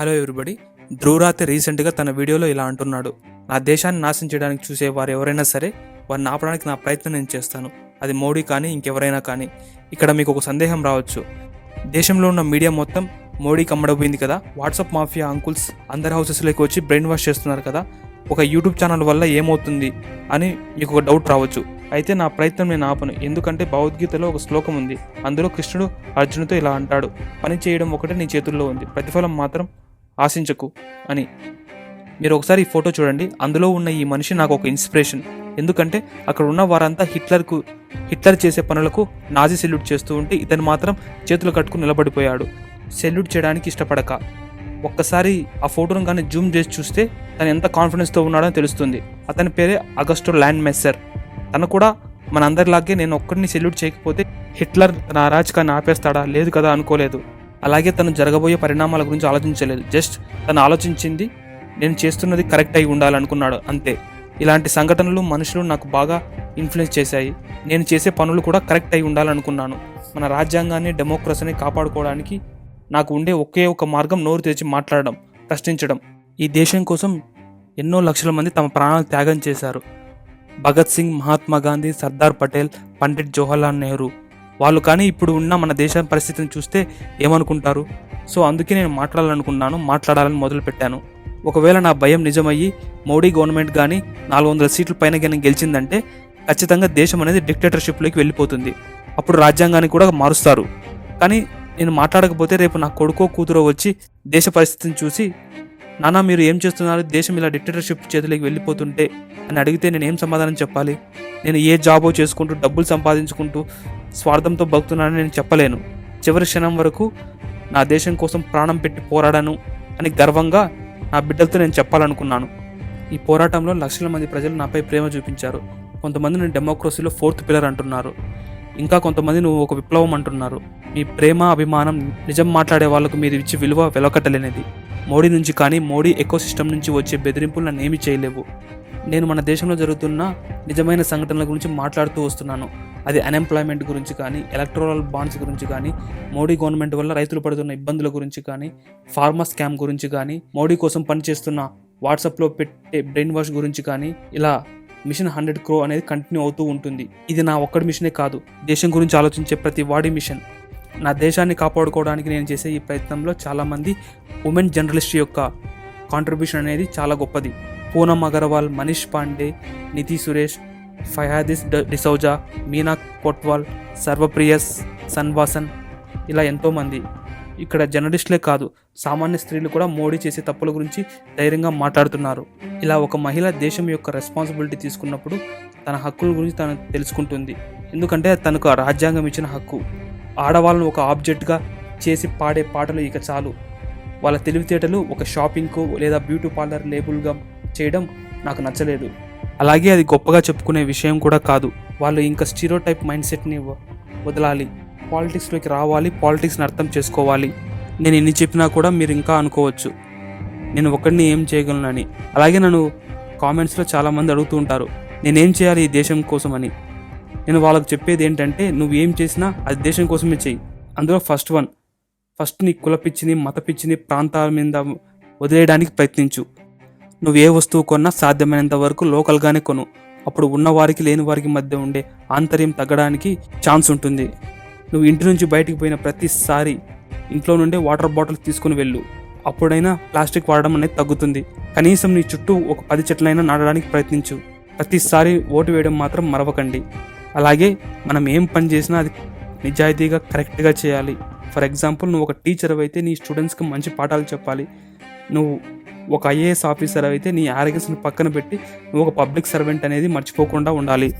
Hello everybody. Dhruv Rathee రీసెంట్గా తన వీడియోలో ఇలా అంటున్నాడు. నా దేశాన్ని నాశనం చేయడానికి చూసే వారు ఎవరైనా సరే వారిని ఆపడానికి నా ప్రయత్నం నేను చేస్తాను. అది మోడీ కానీ ఇంకెవరైనా కానీ. ఇక్కడ మీకు ఒక సందేహం రావచ్చు. దేశంలో ఉన్న మీడియా మొత్తం మోడీకి అమ్మడపోయింది కదా? వాట్సాప్ మాఫియా అంకుల్స్ అందరి హౌసెస్లోకి వచ్చి బ్రెయిన్ వాష్ చేస్తున్నారు కదా? ఒక యూట్యూబ్ ఛానల్ వల్ల ఏమవుతుంది అని మీకు ఒక డౌట్ రావచ్చు. అయితే నా ప్రయత్నం నేను ఆపను. ఎందుకంటే భగవద్గీతలో ఒక శ్లోకం ఉంది. అందులో కృష్ణుడు అర్జునుతో ఇలా అంటాడు. పని చేయడం ఒకటే నీ చేతుల్లో ఉంది. ప్రతిఫలం మాత్రం ఆశించకు అని. మీరు ఒకసారి ఈ ఫోటో చూడండి. అందులో ఉన్న ఈ మనిషి నాకు ఒక ఇన్స్పిరేషన్. ఎందుకంటే అక్కడ ఉన్న వారంతా హిట్లర్కు హిట్లర్ చేసే పనులకు నాజీ సెల్యూట్ చేస్తూ ఉంటే ఇతను మాత్రం చేతులు కట్టుకుని నిలబడిపోయాడు. సెల్యూట్ చేయడానికి ఇష్టపడక. ఒక్కసారి ఆ ఫోటోను కానీ జూమ్ చేసి చూస్తే తను ఎంత కాన్ఫిడెన్స్తో ఉన్నాడో తెలుస్తుంది. అతని పేరే అగస్టో ల్యాండ్ మెస్సర్ తను కూడా మనందరిలాగే నేను ఒక్కడిని సెల్యూట్ చేయకపోతే హిట్లర్ నా అరాచకాన్ని ఆపేస్తాడా? లేదు కదా అనుకోలేదు. అలాగే తను జరగబోయే పరిణామాల గురించి ఆలోచించలేదు. జస్ట్ తను ఆలోచించింది నేను చేస్తున్నది కరెక్ట్ అయి ఉండాలనుకున్నాడు అంతే. ఇలాంటి సంఘటనలు మనుషులు నాకు బాగా ఇన్ఫ్లుయెన్స్ చేశాయి. నేను చేసే పనులు కూడా కరెక్ట్ అయి ఉండాలనుకున్నాను. మన రాజ్యాంగాన్ని డెమోక్రసీని కాపాడుకోవడానికి నాకు ఉండే ఒకే ఒక మార్గం నోరు తెరిచి మాట్లాడడం ప్రశ్నించడం. ఈ దేశం కోసం ఎన్నో లక్షల మంది తమ ప్రాణాలు త్యాగం చేశారు. భగత్ సింగ్ మహాత్మా గాంధీ సర్దార్ పటేల్ పండిట్ జవహర్లాల్ నెహ్రూ వాళ్ళు కానీ ఇప్పుడు ఉన్న మన దేశ పరిస్థితిని చూస్తే ఏమనుకుంటారు? సో అందుకే నేను మాట్లాడాలనుకున్నాను మాట్లాడాలని మొదలుపెట్టాను. ఒకవేళ నా భయం నిజమయ్యి మోడీ గవర్నమెంట్ కానీ నాలుగు వందల సీట్ల పైన కానీ గెలిచిందంటే ఖచ్చితంగా దేశం అనేది డిక్టేటర్షిప్లోకి వెళ్ళిపోతుంది. అప్పుడు రాజ్యాంగాన్ని కూడా మారుస్తారు. కానీ నేను మాట్లాడకపోతే రేపు నా కొడుకో కూతురో వచ్చి దేశ పరిస్థితిని చూసి నాన్న మీరు ఏం చేస్తున్నారు? దేశం ఇలా డిక్టేటర్షిప్ చేతిలోకి వెళ్ళిపోతుంటే అని అడిగితే నేను ఏం సమాధానం చెప్పాలి? నేను ఏ జాబో చేసుకుంటూ డబ్బులు సంపాదించుకుంటూ స్వార్థంతో బతుకుతున్నానని నేను చెప్పలేను. చివరి క్షణం వరకు నా దేశం కోసం ప్రాణం పెట్టి పోరాడాను అని గర్వంగా నా బిడ్డలతో నేను చెప్పాలనుకున్నాను. ఈ పోరాటంలో లక్షల మంది ప్రజలు నాపై ప్రేమ చూపించారు. కొంతమంది నేను డెమోక్రసీలో ఫోర్త్ పిల్లర్ అంటున్నారు. ఇంకా కొంతమంది నువ్వు ఒక విప్లవం అంటున్నారు. మీ ప్రేమ అభిమానం నిజం మాట్లాడే వాళ్ళకు మీరు ఇచ్చే విలువ వెలకట్టలేనిది. మోడీ నుంచి కానీ మోడీ ఎకో సిస్టమ్ నుంచి వచ్చే బెదిరింపులు నన్ను చేయలేవు. నేను మన దేశంలో జరుగుతున్న నిజమైన సంఘటనల గురించి మాట్లాడుతూ వస్తున్నాను. అది అన్ఎంప్లాయ్మెంట్ గురించి కానీ ఎలక్ట్రల్ బాండ్స్ గురించి కానీ మోడీ గవర్నమెంట్ వల్ల రైతులు పడుతున్న ఇబ్బందుల గురించి కానీ ఫార్మా స్కామ్ గురించి కానీ మోడీ కోసం పనిచేస్తున్న వాట్సాప్లో పెట్టే బ్రెయిన్ వాష్ గురించి కానీ ఇలా మిషన్ హండ్రెడ్ క్రో అనేది కంటిన్యూ అవుతూ ఉంటుంది. ఇది నా ఒక్కడి మిషనే కాదు దేశం గురించి ఆలోచించే ప్రతి వాడి మిషన్. నా దేశాన్ని కాపాడుకోవడానికి నేను చేసే ఈ ప్రయత్నంలో చాలామంది ఉమెన్ జర్నలిస్ట్ యొక్క కాంట్రిబ్యూషన్ అనేది చాలా గొప్పది. పూనమ్ అగర్వాల్ మనీష్ పాండే నిధి సురేష్ ఫయాదిస్ డిసౌజా మీనా కోట్వాల్ సర్వప్రియస్ సన్వాసన్ ఇలా ఎంతోమంది ఇక్కడ జర్నలిస్టులే కాదు సామాన్య స్త్రీలు కూడా మోడీ చేసే తప్పుల గురించి ధైర్యంగా మాట్లాడుతున్నారు. ఇలా ఒక మహిళ దేశం యొక్క రెస్పాన్సిబిలిటీ తీసుకున్నప్పుడు తన హక్కుల గురించి తను తెలుసుకుంటుంది. ఎందుకంటే తనకు ఆ రాజ్యాంగం ఇచ్చిన హక్కు. ఆడవాళ్ళను ఒక ఆబ్జెక్ట్గా చేసి పాడే పాటలు ఇక చాలు. వాళ్ళ తెలివితేటలు ఒక షాపింగ్కు లేదా బ్యూటీ పార్లర్ లేబుల్గా చేయడం నాకు నచ్చలేదు. అలాగే అది గొప్పగా చెప్పుకునే విషయం కూడా కాదు. వాళ్ళు ఇంకా స్టీరో టైప్ మైండ్ సెట్ని వదలాలి. పాలిటిక్స్లోకి రావాలి పాలిటిక్స్ని అర్థం చేసుకోవాలి. నేను ఎన్ని చెప్పినా కూడా మీరు ఇంకా అనుకోవచ్చు. నేను ఒకడిని ఏం చేయగలనని అలాగే నన్ను కామెంట్స్లో చాలామంది అడుగుతూ ఉంటారు. నేనేం చేయాలి ఈ దేశం కోసం అని. నేను వాళ్ళకు చెప్పేది ఏంటంటే నువ్వు ఏం చేసినా అది దేశం కోసమే చెయ్యి. అందులో ఫస్ట్ వన్. ఫస్ట్ నీ కుల పిచ్చిని మత పిచ్చిని ప్రాంతాల మీద వదిలేయడానికి ప్రయత్నించు. నువ్వు ఏ వస్తువు కొన్నా సాధ్యమైనంత వరకు లోకల్గానే కొను. అప్పుడు ఉన్నవారికి లేని వారికి మధ్య ఉండే ఆంతర్యం తగ్గడానికి ఛాన్స్ ఉంటుంది. నువ్వు ఇంటి నుంచి బయటికి పోయిన ప్రతిసారి ఇంట్లో నుండే వాటర్ బాటిల్ తీసుకుని వెళ్ళు. అప్పుడైనా ప్లాస్టిక్ వాడడం అనేది తగ్గుతుంది. కనీసం నీ చుట్టూ ఒక పది చెట్లైనా నాటడానికి ప్రయత్నించు. ప్రతిసారి ఓటు వేయడం మాత్రం మరవకండి. అలాగే మనం ఏం పని చేసినా అది నిజాయితీగా కరెక్ట్గా చేయాలి. ఫర్ ఎగ్జాంపుల్ నువ్వు ఒక టీచర్ అయితే నీ స్టూడెంట్స్కి మంచి పాఠాలు చెప్పాలి. నువ్వు ఒక ఐఏఎస్ ఆఫీసర్ అయితే నీ ఆరోగ్యస్ని పక్కన పెట్టి నువ్వు ఒక పబ్లిక్ సర్వెంట్ అనేది మర్చిపోకుండా ఉండాలి.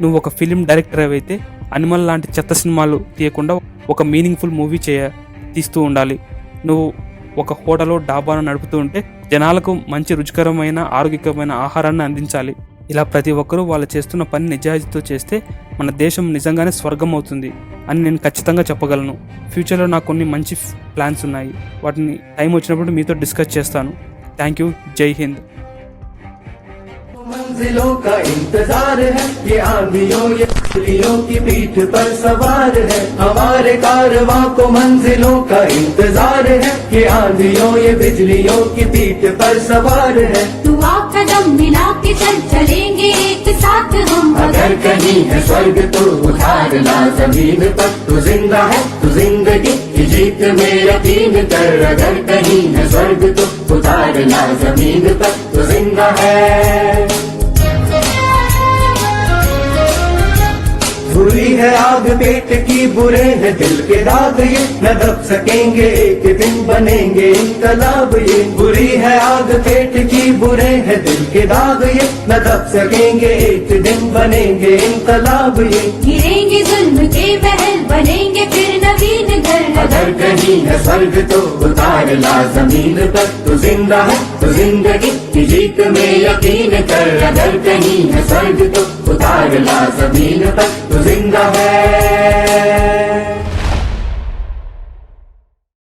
నువ్వు ఒక ఫిలిం డైరెక్టర్ అయితే అనిమల్ లాంటి చెత్త సినిమాలు తీయకుండా ఒక మీనింగ్ఫుల్ మూవీ చేయ తీస్తూ ఉండాలి. నువ్వు ఒక హోటల్లో డాబాను నడుపుతూ ఉంటే జనాలకు మంచి రుచికరమైన ఆరోగ్యకరమైన ఆహారాన్ని అందించాలి. ఇలా ప్రతి ఒక్కరూ వాళ్ళు చేస్తున్న పని నిజాయితీతో చేస్తే మన దేశం నిజంగానే స్వర్గం అవుతుంది అని నేను ఖచ్చితంగా చెప్పగలను. ఫ్యూచర్లో నాకు కొన్ని మంచి ప్లాన్స్ ఉన్నాయి. వాటిని టైం వచ్చినప్పుడు మీతో డిస్కస్ చేస్తాను. थैंक यू जय हिंद मंजिलों का इंतज़ार है ये आंधियों ये पुलियों की पीठ पर सवार है। हमारे कारवा को मंजिलों का इंतज़ार है ये आंधियों ये बिजलियों की पीठ पर सवार है। तू आप कदम मिला के चल चलेंगे एक साथ हम। अगर कहीं है स्वर्ग तो उतार ला ज़मीन पर तू ज़िंदा है तू ज़िंदगी जीत मेरा तीन कर। अगर कहीं है स्वर्ग तो ला ज़मीन पर तू ज़िंदा है बुरी है आग पेट की बुरे है दिल के दाग ये न दब सकेंगे एक दिन बनेंगे इनकलाब ये बुरी है आग पेट की बुरे है दिल के दाग ये न दब सकेंगे एक दिन बनेंगे इनकलाब ये गिरेंगे जुल्म के महल, बनेंगे फिर कहीं है स्वर्ग तो उतार ला ज़मीन पर। तू ज़िंदा है तो ज़िंदगी की जीत में यकीन कर। अगर कहीं है स्वर्ग तो उतार ला ज़मीन पर। तू ज़िंदा है।